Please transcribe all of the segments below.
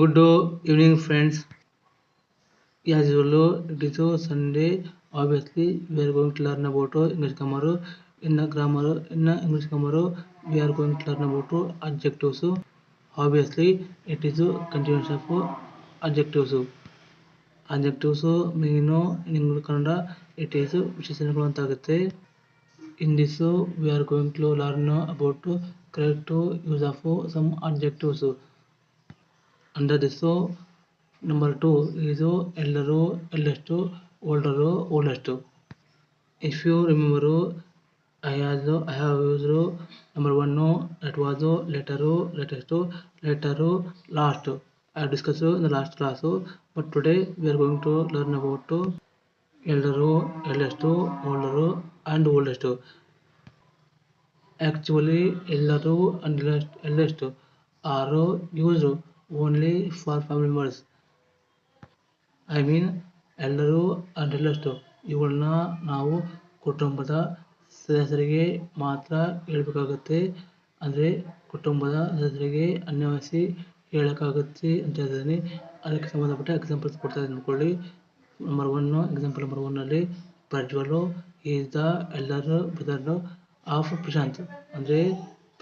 Good evening friends as usual it is Sunday obviously we are going to learn about English grammar ఇన్న grammar ఇన్న English grammar we are going to learn about adjectives obviously it is continuous of adjectives adjectives mean English Kannada it is విశೇಷಣಗಳು ಆಗುತ್ತೆ in this we are going to learn about correct use of some adjectives under this so number 2 is LRO LS2 older oldest if you remember I have I have used number one no that was letter row latest letter last I have discussed in the last class but today we are going to learn about elder row LS2 older and oldest actually elder and LS2 are used only for family members I mean ಎಲ್ಲರೂ ಅದೆಲ್ಲಷ್ಟು ಇವುಗಳನ್ನ ನಾವು ಕುಟುಂಬದ ಸದಸ್ಯರಿಗೆ ಮಾತ್ರ ಹೇಳ್ಬೇಕಾಗತ್ತೆ ಅಂದರೆ ಕುಟುಂಬದ ಸದಸ್ಯರಿಗೆ ಅನ್ವಯಿಸಿ ಹೇಳೋಕ್ಕಾಗುತ್ತೆ ಅಂತ ಹೇಳ್ತಿದ್ದೀನಿ ಅದಕ್ಕೆ ಸಂಬಂಧಪಟ್ಟ ಎಕ್ಸಾಂಪಲ್ಸ್ ಕೊಡ್ತಾ ಇದ್ದೀನಿ ಅಂದ್ಕೊಳ್ಳಿ ನಂಬರ್ ಒನ್ನು ಎಕ್ಸಾಂಪಲ್ ನಂಬರ್ ಒನ್ನಲ್ಲಿ ಪ್ರಜ್ವಲು ಈಸ್ ದ ಎಲ್ಲರ ಬ್ರದರ್ ಆಫ್ ಪ್ರಶಾಂತ್ ಅಂದರೆ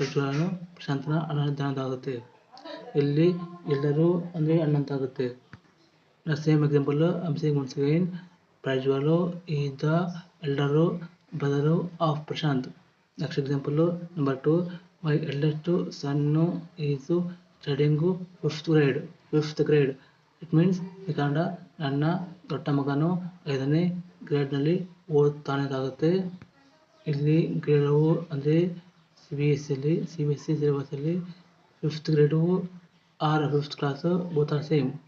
ಪ್ರಜ್ವಲನು ಪ್ರಶಾಂತನ ಅನದಾನದಾಗುತ್ತೆ ಇಲ್ಲಿ ಎಲ್ಲರೂ ಅಂದ್ರೆ ಅಣ್ಣ ಸೇಮ್ ಎಕ್ಸಾಂಪಲ್ ಅಂಶ ಒನ್ಸ್ ಅಗೈನ್ ಪ್ರಜ್ವಲ್ ಈತ of Prashanth next example number two my eldest son is studying fifth grade fifth grade it means ಈ ಕನ್ನಡ ನನ್ನ ದೊಡ್ಡ ಮಗನು ಐದನೇ ಗ್ರೇಡ್ನಲ್ಲಿ ಆಗುತ್ತೆ ಇಲ್ಲಿ ಗ್ರೇಡವು ಅಂದ್ರೆ ಸಿ ಬಿ ಎಸ್ ಸಿಲಿ ಸಿ ಬಿ ಎಸ್ ಸಿ ಸಿಲೆಬಸ್ಸಲ್ಲಿ fifth grade or fifth class, both are same.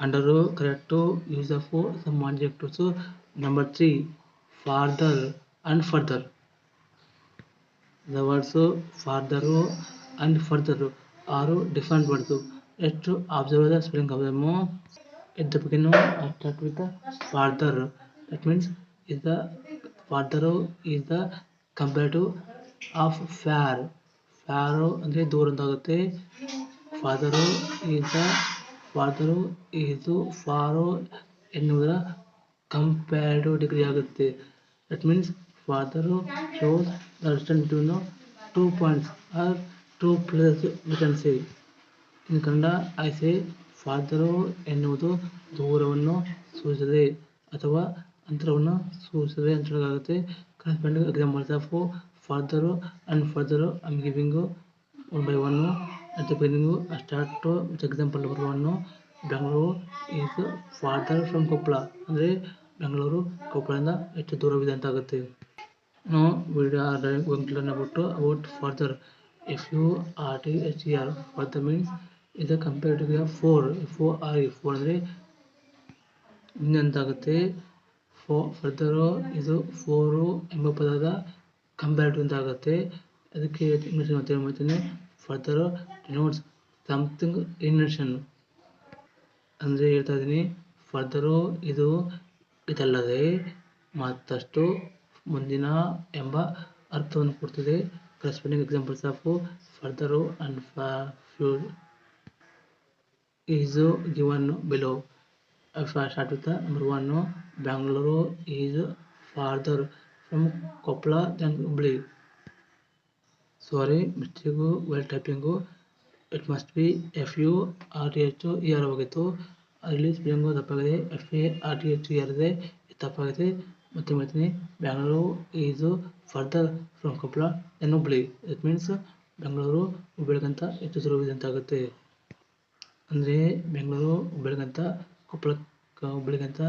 Under correct use of some adjectives. Number 3, farther and further. The words farther and further are different words. Let's observe the spelling of them. At the beginning, I start with the farther. That means is the farther is the comparative of far. ಯಾರು ಅಂದರೆ ದೂರ ಅಂತ ಆಗುತ್ತೆ farther is farther ಇದು far ಎನ್ನುವುದರ compared degree ಆಗುತ್ತೆ that means farther shows the two points are too plus distance in Kannada I say farther ಎನ್ನುವುದು ದೂರವನ್ನು ಸೂಚಿಸುತ್ತದೆ ಅಥವಾ ಅಂತರವನ್ನು ಸೂಚಿಸುತ್ತದೆ ಅಂತ ಹೇಳಲಾಗುತ್ತೆ corresponding examples of farther and farther am giving one by one at giving ಅಸ್ಟು for example number one Bengaluru is farther from Koppal ಅಂದರೆ ಬೆಂಗಳೂರು ಕೊಪ್ಪಳದಿಂದ ಹೆಚ್ಚು ದೂರವಿದೆ ಅಂತ ಆಗುತ್ತೆ ನೋ ವಿ ಡ್ಯಾ ಆರ್ ಡೈ ವಂಕ್ಲರ್ ನ ಬುಟ್ಟು about further F U R T H E R for means ಇದು ಕಂಪೇರ್ಟಿವ್ ಎ ಫೋರ್ ಫೋ ಆರ್ ಇಫೋರ್ ಅಂದರೆ ಇನ್ನೆಂತಾಗುತ್ತೆ ಫೋ ಫರ್ದರ್ ಇದು ಫೋರು ಎಂಬ ಪದದ ಕಂಪೇರ್ ಅಂತ ಆಗುತ್ತೆ ಅದಕ್ಕೆ ಇಂಗ್ಲೀಷ್ ಮಾಡ್ತೀನಿ ಮಾಡ್ತೇನೆ ಫರ್ದರ್ ನೋಟ್ಸ್ ಸಮಥಿಂಗ್ ಇನ್ವೆನ್ಷನ್ ಅಂದರೆ ಹೇಳ್ತಾ ಇದ್ದೀನಿ ಫರ್ದರು ಇದು ಇದಲ್ಲದೆ ಮತ್ತಷ್ಟು ಮುಂದಿನ ಎಂಬ ಅರ್ಥವನ್ನು ಕೊಡ್ತದೆ corresponding examples of further and few is given below start with number one Bangalore is farther from Koppal then Hubli sorry mistake well typing it must be F U R T H E R ಹೋಗಿತ್ತು ಅಲ್ಲಿ spelling ತಪ್ಪಾಗಿದೆ F A R T H E R ಇದೆ ಇದು ತಪ್ಪಾಗಿದೆ ಮತ್ತೆ ಮಾಡ್ತೀನಿ Bangalore is further from Koppal than Hubli it means Bengaluru ಹುಬ್ಬಳ್ಳಿಗಂತ ಹೆಚ್ಚು ಸುಲಭ ಅಂತ ಆಗುತ್ತೆ ಅಂದರೆ ಬೆಂಗಳೂರು ಹುಬ್ಬಳ್ಳಿಗಂತ ಕೊಪ್ಪಳ ಹುಬ್ಬಳ್ಳಿಗಂತ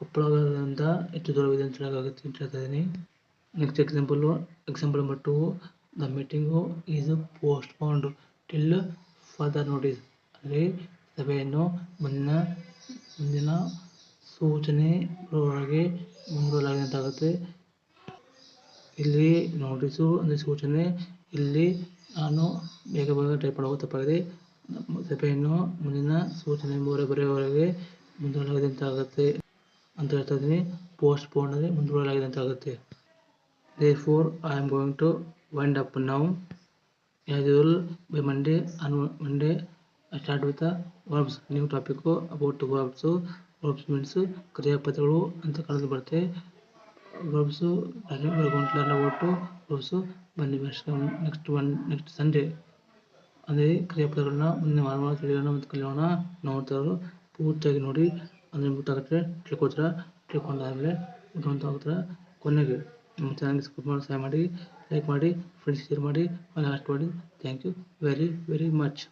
ಕೊಪ್ಪಳದಿಂದ ಹೆಚ್ಚು ದೂರವಿದೆ ಅಂತ ಹೇಳೋಕ್ಕಾಗುತ್ತೆ ಅಂತ ಹೇಳ್ತಾ ಇದ್ದೀನಿ next example example number two the meeting is postponed till further notice ಅಲ್ಲಿ ಸಭೆಯನ್ನು ಮುಂದಿನ ಮುಂದಿನ ಸೂಚನೆ ಒಳಗೆ ಮುಂದೂಡಲಾಗಿದೆ ಅಂತಾಗುತ್ತೆ ಇಲ್ಲಿ ನೋಟಿಸು ಅಂದರೆ ಸೂಚನೆ ಇಲ್ಲಿ ನಾನು ಬೇಗ ಬೇಗ ಟೈಪ್ ಮಾಡೋದು ತಪ್ಪಾಗಿದೆ ಸಭೆಯನ್ನು ಮುಂದಿನ ಸೂಚನೆ ಮೂರು ಬರೆಯವರೆಗೆ ಮುಂದೂಡಲಾಗಿದೆ ಅಂತ ಆಗುತ್ತೆ ಅಂತ ಹೇಳ್ತಾ ಇದ್ದೀನಿ ಪೋಸ್ಟ್ ಪೋನ್ ಮುಂದೂಡಲಾಗಿದೆ ಅಂತ ಆಗುತ್ತೆ therefore I am going to wind up now ಯಾವುದೇ bye Monday on Monday start with verbs new topic about verbs verbs means ಕ್ರಿಯಾಪದಗಳು ಅಂತ ಕಳೆದು ಬರುತ್ತೆ ವರ್ಬ್ಸು ಗುಂಟ್ ಬನ್ನಿ next next one next Sunday ಅಂದರೆ ಕ್ರಿಯಾಪದಗಳನ್ನ ಮುಂದೆ ವಾರ ವಾರ ತಿಳಿಯೋಣ ಮತ್ತು ಕಲಿಯೋಣ ನೋಡ್ತಾರೋ ಪೂರ್ತಿಯಾಗಿ ನೋಡಿ ಅದನ್ನು ಗೊತ್ತಾಗುತ್ತೆ ಕ್ಲಿಕ್ ಹೋದ್ರೆ ಕ್ಲಿಕ್ ಆದಮೇಲೆ ಡೌನ್ ಕೊನೆಗೆ ನಮ್ಮ ಚಾನಲ್ಗೆ ಸಪೋರ್ಟ್ ಮಾಡಿ ಸಹಾಯ ಮಾಡಿ ಲೈಕ್ ಮಾಡಿ ಫ್ರೆಂಡ್ಸ್ ಶೇರ್ ಮಾಡಿ ಅಷ್ಟು ಮಾಡಿ thank you very very much